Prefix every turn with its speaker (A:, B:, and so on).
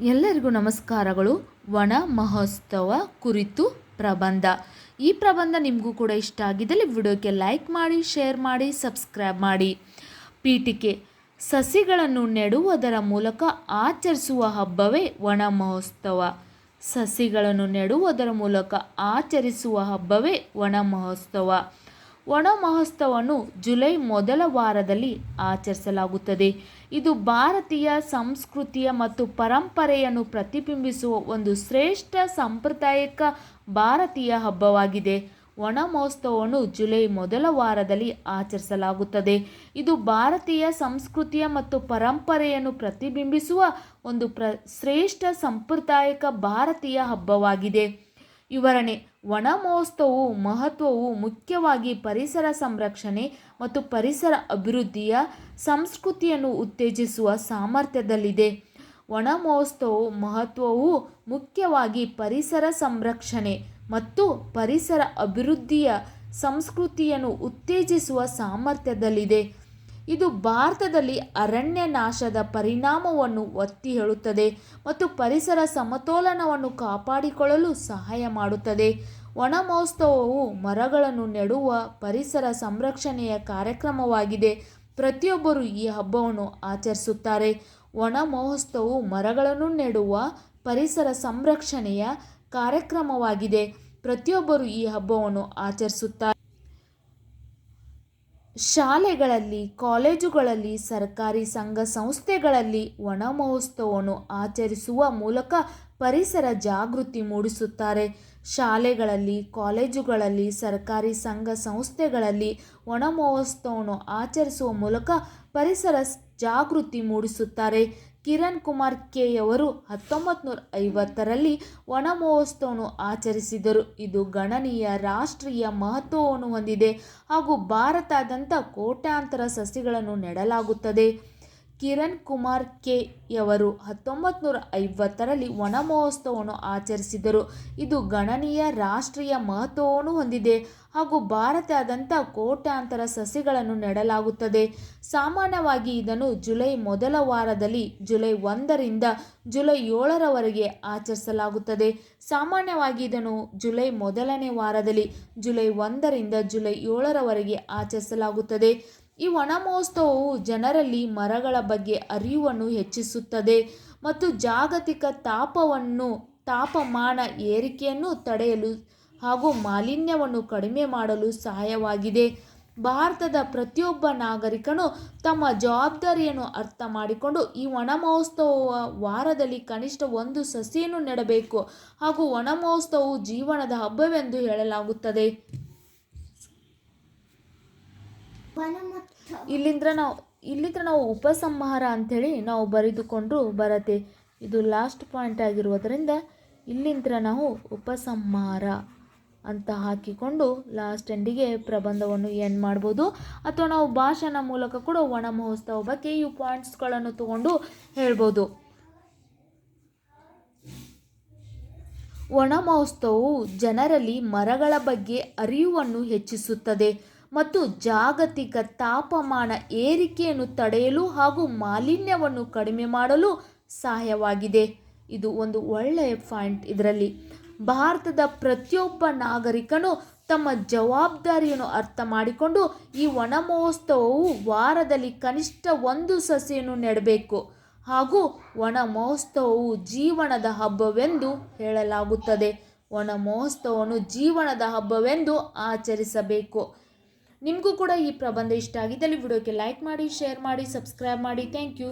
A: ಎಲ್ಲರಿಗೂ ನಮಸ್ಕಾರಗಳು. ವನ ಮಹೋತ್ಸವ ಕುರಿತು ಪ್ರಬಂಧ. ಈ ಪ್ರಬಂಧ ನಿಮಗೂ ಕೂಡ ಇಷ್ಟ ಆಗಿದ್ದಲ್ಲಿ ವಿಡಿಯೋಕ್ಕೆ ಲೈಕ್ ಮಾಡಿ, ಶೇರ್ ಮಾಡಿ, ಸಬ್ಸ್ಕ್ರೈಬ್ ಮಾಡಿ. ಪೀಠಿಕೆ. ಸಸಿಗಳನ್ನು ನೆಡುವುದರ ಮೂಲಕ ಆಚರಿಸುವ ಹಬ್ಬವೇ ವನ ಮಹೋತ್ಸವ. ಸಸಿಗಳನ್ನು ನೆಡುವುದರ ಮೂಲಕ ಆಚರಿಸುವ ಹಬ್ಬವೇ ವನ ಮಹೋತ್ಸವ. ಒಣ ಮಹೋತ್ಸವವನ್ನು ಜುಲೈ ಮೊದಲ ವಾರದಲ್ಲಿ ಆಚರಿಸಲಾಗುತ್ತದೆ. ಇದು ಭಾರತೀಯ ಸಂಸ್ಕೃತಿಯ ಮತ್ತು ಪರಂಪರೆಯನ್ನು ಪ್ರತಿಬಿಂಬಿಸುವ ಒಂದು ಶ್ರೇಷ್ಠ ಸಾಂಪ್ರದಾಯಿಕ ಭಾರತೀಯ ಹಬ್ಬವಾಗಿದೆ. ಒಣ ಮಹೋತ್ಸವವನ್ನು ಜುಲೈ ಮೊದಲ ವಾರದಲ್ಲಿ ಆಚರಿಸಲಾಗುತ್ತದೆ. ಇದು ಭಾರತೀಯ ಸಂಸ್ಕೃತಿಯ ಮತ್ತು ಪರಂಪರೆಯನ್ನು ಪ್ರತಿಬಿಂಬಿಸುವ ಒಂದು ಪ್ರ, ಶ್ರೇಷ್ಠ ಸಾಂಪ್ರದಾಯಿಕ ಭಾರತೀಯ ಹಬ್ಬವಾಗಿದೆ. ವಿವರಣೆ. ವನ ಮಹೋತ್ಸವವು ಮಹತ್ವವು ಮುಖ್ಯವಾಗಿ ಪರಿಸರ ಸಂರಕ್ಷಣೆ ಮತ್ತು ಪರಿಸರ ಅಭಿವೃದ್ಧಿಯ ಸಂಸ್ಕೃತಿಯನ್ನು ಉತ್ತೇಜಿಸುವ ಸಾಮರ್ಥ್ಯದಲ್ಲಿದೆ. ವನ ಮಹೋತ್ಸವವು ಮಹತ್ವವು ಮುಖ್ಯವಾಗಿ ಪರಿಸರ ಸಂರಕ್ಷಣೆ ಮತ್ತು ಪರಿಸರ ಅಭಿವೃದ್ಧಿಯ ಸಂಸ್ಕೃತಿಯನ್ನು ಉತ್ತೇಜಿಸುವ ಸಾಮರ್ಥ್ಯದಲ್ಲಿದೆ. ಇದು ಭಾರತದಲ್ಲಿ ಅರಣ್ಯ ನಾಶದ ಪರಿಣಾಮವನ್ನು ಒತ್ತಿ ಹೇಳುತ್ತದೆ ಮತ್ತು ಪರಿಸರ ಸಮತೋಲನವನ್ನು ಕಾಪಾಡಿಕೊಳ್ಳಲು ಸಹಾಯ ಮಾಡುತ್ತದೆ. ಒಣ ಮಹೋತ್ಸವವು ಮರಗಳನ್ನು ನೆಡುವ ಪರಿಸರ ಸಂರಕ್ಷಣೆಯ ಕಾರ್ಯಕ್ರಮವಾಗಿದೆ. ಪ್ರತಿಯೊಬ್ಬರು ಈ ಹಬ್ಬವನ್ನು ಆಚರಿಸುತ್ತಾರೆ. ಒಣ ಮಹೋತ್ಸವವು ಮರಗಳನ್ನು ನೆಡುವ ಪರಿಸರ ಸಂರಕ್ಷಣೆಯ ಕಾರ್ಯಕ್ರಮವಾಗಿದೆ. ಪ್ರತಿಯೊಬ್ಬರು ಈ ಹಬ್ಬವನ್ನು ಆಚರಿಸುತ್ತಾರೆ. ಶಾಲೆಗಳಲ್ಲಿ, ಕಾಲೇಜುಗಳಲ್ಲಿ, ಸರ್ಕಾರಿ ಸಂಘ ಸಂಸ್ಥೆಗಳಲ್ಲಿ ವನ ಮಹೋತ್ಸವವನ್ನು ಆಚರಿಸುವ ಮೂಲಕ ಪರಿಸರ ಜಾಗೃತಿ ಮೂಡಿಸುತ್ತಾರೆ. ಶಾಲೆಗಳಲ್ಲಿ, ಕಾಲೇಜುಗಳಲ್ಲಿ, ಸರ್ಕಾರಿ ಸಂಘ ಸಂಸ್ಥೆಗಳಲ್ಲಿ ವನ ಮಹೋತ್ಸವವನ್ನು ಆಚರಿಸುವ ಮೂಲಕ ಪರಿಸರ ಜಾಗೃತಿ ಮೂಡಿಸುತ್ತಾರೆ. ಕಿರಣ್ ಕುಮಾರ್ ಕೆಯವರು ಹತ್ತೊಂಬತ್ತು ನೂರ ಐವತ್ತರಲ್ಲಿ ಮಹೋತ್ಸವವನ್ನು ಆಚರಿಸಿದರು. ಇದು ಗಣನೀಯ ರಾಷ್ಟ್ರೀಯ ಮಹತ್ವವನ್ನು ಹೊಂದಿದೆ ಹಾಗೂ ಭಾರತಾದ್ಯಂತ ಕೋಟ್ಯಾಂತರ ಸಸಿಗಳನ್ನು ನೆಡಲಾಗುತ್ತದೆ. ಕಿರಣ್ ಕುಮಾರ್ ಕೆ ಯವರು ಹತ್ತೊಂಬತ್ತು ನೂರ ಐವತ್ತರಲ್ಲಿ ವನ ಮಹೋತ್ಸವವನ್ನು ಆಚರಿಸಿದರು. ಇದು ಗಣನೀಯ ರಾಷ್ಟ್ರೀಯ ಮಹತ್ವವನ್ನು ಹೊಂದಿದೆ ಹಾಗೂ ಭಾರತದಂಥ ಕೋಟ್ಯಾಂತರ ಸಸಿಗಳನ್ನು ನೆಡಲಾಗುತ್ತದೆ. ಸಾಮಾನ್ಯವಾಗಿ ಇದನ್ನು ಜುಲೈ ಮೊದಲ ವಾರದಲ್ಲಿ ಜುಲೈ ಒಂದರಿಂದ ಜುಲೈ ಏಳರವರೆಗೆ ಆಚರಿಸಲಾಗುತ್ತದೆ. ಸಾಮಾನ್ಯವಾಗಿ ಇದನ್ನು ಜುಲೈ ಮೊದಲನೇ ವಾರದಲ್ಲಿ ಜುಲೈ ಒಂದರಿಂದ ಜುಲೈ ಏಳರವರೆಗೆ ಆಚರಿಸಲಾಗುತ್ತದೆ. ಈ ವನ ಮಹೋತ್ಸವವು ಜನರಲ್ಲಿ ಮರಗಳ ಬಗ್ಗೆ ಅರಿವನ್ನು ಹೆಚ್ಚಿಸುತ್ತದೆ ಮತ್ತು ಜಾಗತಿಕ ತಾಪವನ್ನು, ತಾಪಮಾನ ಏರಿಕೆಯನ್ನು ತಡೆಯಲು ಹಾಗೂ ಮಾಲಿನ್ಯವನ್ನು ಕಡಿಮೆ ಮಾಡಲು ಸಹಾಯವಾಗಿದೆ. ಭಾರತದ ಪ್ರತಿಯೊಬ್ಬ ನಾಗರಿಕನು ತಮ್ಮ ಜವಾಬ್ದಾರಿಯನ್ನು ಅರ್ಥ ಮಾಡಿಕೊಂಡು ಈ ವನ ಮಹೋತ್ಸವ ವಾರದಲ್ಲಿ ಕನಿಷ್ಠ ಒಂದು ಸಸಿಯನ್ನು ನೆಡಬೇಕು ಹಾಗೂ ವನ ಮಹೋತ್ಸವವು ಜೀವನದ ಹಬ್ಬವೆಂದು ಹೇಳಲಾಗುತ್ತದೆ. ಇಲ್ಲಿಂದ ನಾವು ಇಲ್ಲಿಂದ ನಾವು ಉಪಸಂಹಾರ ಅಂಥೇಳಿ ನಾವು ಬರೆದುಕೊಂಡು ಬರತ್ತೆ. ಇದು ಲಾಸ್ಟ್ ಪಾಯಿಂಟ್ ಆಗಿರುವುದರಿಂದ ಇಲ್ಲಿಂದ ನಾವು ಉಪಸಂಹಾರ ಅಂತ ಹಾಕಿಕೊಂಡು ಲಾಸ್ಟ್ ಎಂಡಿಗೆ ಪ್ರಬಂಧವನ್ನು ಎಂಡ್ ಮಾಡ್ಬೋದು. ಅಥವಾ ನಾವು ಭಾಷಣ ಮೂಲಕ ಕೂಡ ಒಣ ಮಹೋತ್ಸವ ಬಗ್ಗೆ ಈ ಪಾಯಿಂಟ್ಸ್ಗಳನ್ನು ತಗೊಂಡು ಹೇಳ್ಬೋದು. ಒಣ ಮಹೋತ್ಸವವು ಜನರಲ್ಲಿ ಮರಗಳ ಬಗ್ಗೆ ಅರಿವನ್ನು ಹೆಚ್ಚಿಸುತ್ತದೆ. ಮತ್ತು ಜಾಗತಿಕ ತಾಪಮಾನ ಏರಿಕೆಯನ್ನು ತಡೆಯಲು ಹಾಗೂ ಮಾಲಿನ್ಯವನ್ನು ಕಡಿಮೆ ಮಾಡಲು ಸಹಾಯವಾಗಿದೆ. ಇದು ಒಂದು ಒಳ್ಳೆಯ ಪಾಯಿಂಟ್ ಇದರಲ್ಲಿ. ಭಾರತದ ಪ್ರತಿಯೊಬ್ಬ ನಾಗರಿಕನು ತಮ್ಮ ಜವಾಬ್ದಾರಿಯನ್ನು ಅರ್ಥ ಮಾಡಿಕೊಂಡು ಈ ವನ ಮಹೋತ್ಸವವು ವಾರದಲ್ಲಿ ಕನಿಷ್ಠ ಒಂದು ಸಸಿಯನ್ನು ನೆಡಬೇಕು ಹಾಗೂ ವನ ಮಹೋತ್ಸವವು ಜೀವನದ ಹಬ್ಬವೆಂದು ಹೇಳಲಾಗುತ್ತದೆ. ವನ ಮಹೋತ್ಸವವನ್ನು ಜೀವನದ ಹಬ್ಬವೆಂದು ಆಚರಿಸಬೇಕು. ನಿಮಗೂ ಕೂಡ ಈ ಪ್ರಬಂಧ ಇಷ್ಟ ಆಗಿದ್ದಲ್ಲಿ ವಿಡಿಯೋಕ್ಕೆ ಲೈಕ್ ಮಾಡಿ ಶೇರ್ ಮಾಡಿ ಸಬ್ಸ್ಕ್ರೈಬ್ ಮಾಡಿ. Thank you